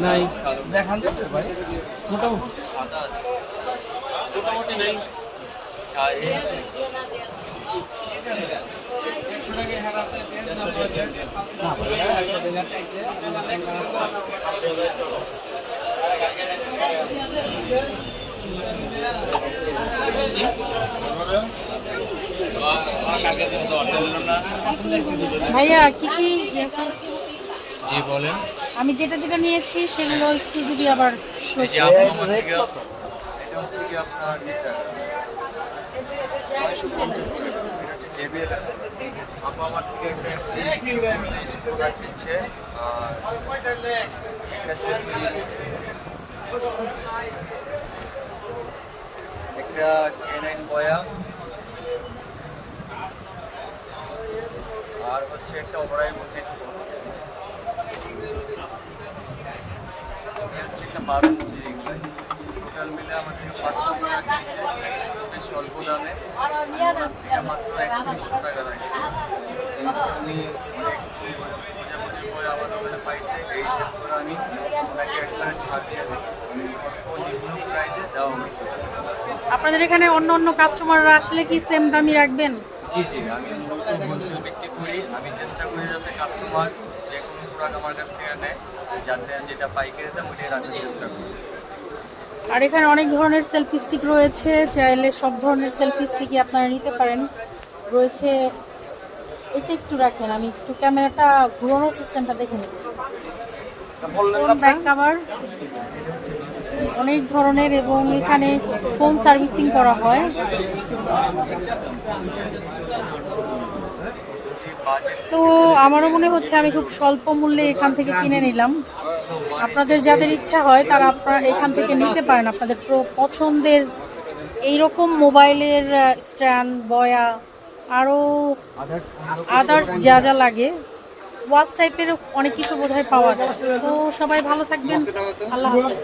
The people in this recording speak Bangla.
নাই। দেখান তো ভাই। মোটামুটি নেই। ভাইয়া চাইছে। ভাইয়া কি কি জি বলেন। আমি যেটা যেটা নিয়েছি সেগুলো একটু যদি আবার এই যে আপু থেকে এটা হচ্ছে কি আপনার এটা আমার একটা দিচ্ছে। আর একটা কেনাইন হচ্ছে একটা হেডফোন এই হচ্ছে একটা বারো টোটাল মিলে থেকে পাঁচটা দিচ্ছে বেশ অল্প দামে। থেকে মাত্র একত্রিশশো টাকা লাগছে জিনিসটা হিসাব করে আমি ছাড় দিয়ে দেওয়া আপনাদের এখানে অন্য অন্য কাস্টমাররা আসলে কি সেম দামি রাখবেন? জি জি, আমি বিক্রি করি। আমি চেষ্টা করি যাতে কাস্টমার যে কোনো প্রোডাক্ট আমার কাছ থেকে নেয়, যাতে যেটা পাইকারি দাম ওইটাই রাখার চেষ্টা করি। আর এখানে অনেক ধরনের সেলফি স্টিক রয়েছে। চাইলে সব ধরনের সেলফি স্টিকই আপনারা নিতে পারেন। রয়েছে, এটা একটু রাখেন, আমি একটু ক্যামেরাটা ঘুরানো সিস্টেমটা দেখে নিই। ব্যাক কাভার অনেক ধরনের এবং এখানে ফোন সার্ভিসিং করা হয়। তো আমারও মনে হচ্ছে আমি খুব স্বল্প মূল্যে এখান থেকে কিনে নিলাম। আপনাদের যাদের ইচ্ছা হয় তারা আপনারা এখান থেকে নিতে পারেন। আপনাদের পছন্দের এইরকম মোবাইলের স্ট্যান্ড বয়া আরও আদার্স যা যা লাগে। ওয়াচ টাইপের অনেক কিছু বোধহয় পাওয়া যায়। তো সবাই ভালো থাকবেন। আল্লাহ হাফেজ।